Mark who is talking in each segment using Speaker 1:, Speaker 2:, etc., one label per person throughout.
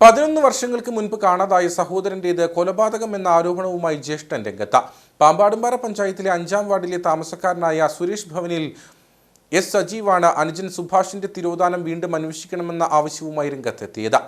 Speaker 1: പതിനൊന്ന് വർഷങ്ങൾക്ക് മുൻപ് കാണാതായ സഹോദരന്റേത് കൊലപാതകം എന്ന ആരോപണവുമായി ജ്യേഷ്ഠൻ രംഗത്ത്. പാമ്പാടുംപാറ പഞ്ചായത്തിലെ അഞ്ചാം വാർഡിലെ താമസക്കാരനായ സുരേഷ് ഭവനിൽ എസ് സജീവാണ് അനുജൻ സുഭാഷിന്റെ തിരോധാനം വീണ്ടും അന്വേഷിക്കണമെന്ന ആവശ്യവുമായി രംഗത്തെത്തിയത്.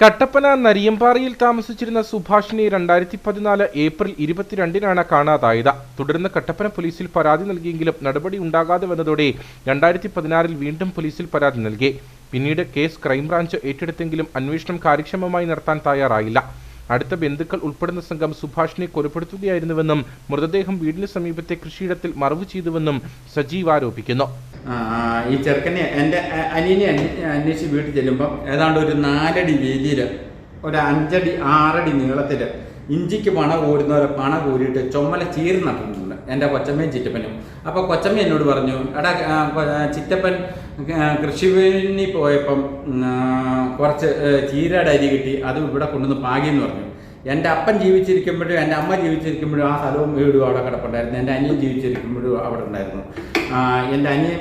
Speaker 1: കട്ടപ്പന നരിയമ്പാറയിൽ താമസിച്ചിരുന്ന സുഭാഷിനെ രണ്ടായിരത്തി പതിനാല് ഏപ്രിൽ ഇരുപത്തിരണ്ടിനാണ് കാണാതായത്. തുടർന്ന് കട്ടപ്പന പോലീസിൽ പരാതി നൽകിയെങ്കിലും നടപടി ഉണ്ടാകാതെ വന്നതോടെ രണ്ടായിരത്തി പതിനാറിൽ വീണ്ടും പോലീസിൽ പരാതി നൽകി. പിന്നീട് കേസ് ക്രൈംബ്രാഞ്ച് ഏറ്റെടുത്തെങ്കിലും അന്വേഷണം കാര്യക്ഷമമായി നടത്താൻ തയ്യാറായില്ല. അടുത്ത ബന്ധുക്കൾ ഉൾപ്പെടുന്ന സംഘം സുഭാഷിനെ കൊലപ്പെടുത്തുകയായിരുന്നുവെന്നും മൃതദേഹം വീടിന് സമീപത്തെ കൃഷിയിടത്തിൽ മറവ് ചെയ്തുവെന്നും സജീവ് ആരോപിക്കുന്നു.
Speaker 2: ഈ ചെറുക്കനെ എന്റെ അനിയനെ അന്വേ- അന്വേഷിച്ച് വീട്ടിൽ ചെല്ലുമ്പം ഏതാണ്ട് ഒരു നാലടി വീതിയിൽ ഒരു അഞ്ചടി ആറടി നീളത്തിൽ ഇഞ്ചിക്ക് പണ കോരുന്നവരെ പണ കോരിയിട്ട് ചുമല ചീറി നട്ടിട്ടുണ്ട് എന്റെ കൊച്ചമ്മയും ചിറ്റപ്പനും. അപ്പോൾ കൊച്ചമ്മ എന്നോട് പറഞ്ഞു എടാ ചിറ്റപ്പൻ കൃഷിഭവനിൽ പോയപ്പം കുറച്ച് ചീരയുടെ അരി കിട്ടി അത് ഇവിടെ കൊണ്ടുവന്ന് പാകിയെന്ന് പറഞ്ഞു. എന്റെ അപ്പൻ ജീവിച്ചിരിക്കുമ്പോഴും എന്റെ അമ്മ ജീവിച്ചിരിക്കുമ്പോഴും ആ സ്ഥലവും വീടും അവിടെ കിടപ്പുണ്ടായിരുന്നു. എന്റെ അനിയൻ ജീവിച്ചിരിക്കുമ്പോഴും അവിടെ ഉണ്ടായിരുന്നു. എന്റെ അനിയൻ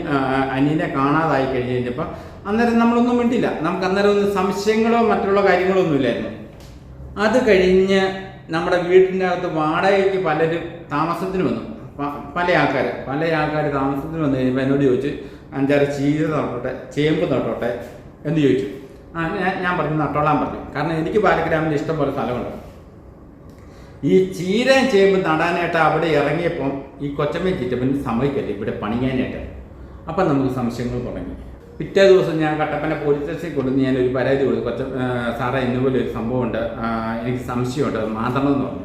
Speaker 2: അനിയനെ കാണാതായി കഴിഞ്ഞ് കഴിഞ്ഞപ്പോൾ അന്നേരം നമ്മളൊന്നും മിണ്ടില്ല നമുക്ക് അന്നേരം ഒന്നും സംശയങ്ങളോ മറ്റുള്ള കാര്യങ്ങളോ ഒന്നുമില്ലായിരുന്നു അത് കഴിഞ്ഞ് നമ്മുടെ വീടിന്റെ അകത്ത് വാടകയ്ക്ക് പലരും താമസത്തിന് വന്നു. പല ആൾക്കാർ പല ആൾക്കാർ താമസത്തിന് വന്നു കഴിയുമ്പോൾ എന്നോട് ചോദിച്ചു അഞ്ചാറ് ചീര നട്ടോട്ടെ ചേമ്പ് നട്ടോട്ടെ എന്ന് ചോദിച്ചു. ആ ഞാൻ ഞാൻ പറഞ്ഞു നട്ടോളാൻ പറഞ്ഞു. കാരണം എനിക്ക് പാലഗ്രാമിൽ ഇഷ്ടം പോലെ സ്ഥലമുണ്ട്. ഈ ചീരയും ചേമ്പ് നടാനായിട്ട് അവിടെ ഇറങ്ങിയപ്പം ഈ കൊച്ചമ്മയും ചിറ്റപ്പൻ സമ്മതിക്കല്ലേ? ഇവിടെ പണിയാനായിട്ട്. അപ്പം നമുക്ക് സംശയങ്ങൾ തുടങ്ങി. പിറ്റേ ദിവസം ഞാൻ കട്ടപ്പന പോലീസ് സ്റ്റേഷനിൽ കൊണ്ടുവന്ന് ഞാനൊരു പരാതി കൊടുത്തു. കൊച്ച സാറേ ഇന്നുപോലെ ഒരു സംഭവമുണ്ട്. എനിക്ക് സംശയമുണ്ട്. അത് പറഞ്ഞു.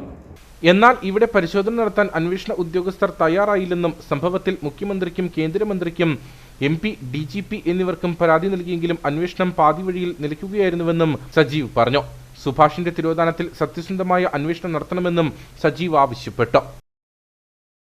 Speaker 1: എന്നാൽ ഇവിടെ പരിശോധന നടത്താൻ അന്വേഷണ ഉദ്യോഗസ്ഥർ തയ്യാറായില്ലെന്നും സംഭവത്തിൽ മുഖ്യമന്ത്രിക്കും കേന്ദ്രമന്ത്രിക്കും M P D G P എന്നിവർക്കും പരാതി നൽകിയെങ്കിലും അന്വേഷണം പാതിവഴിയിൽ നിലയ്ക്കുകയായിരുന്നുവെന്നും സജീവ് പറഞ്ഞു. സുഭാഷിന്റെ തിരോധാനത്തിൽ സത്യസന്ധമായ അന്വേഷണം നടത്തണമെന്നും സജീവ് ആവശ്യപ്പെട്ടു.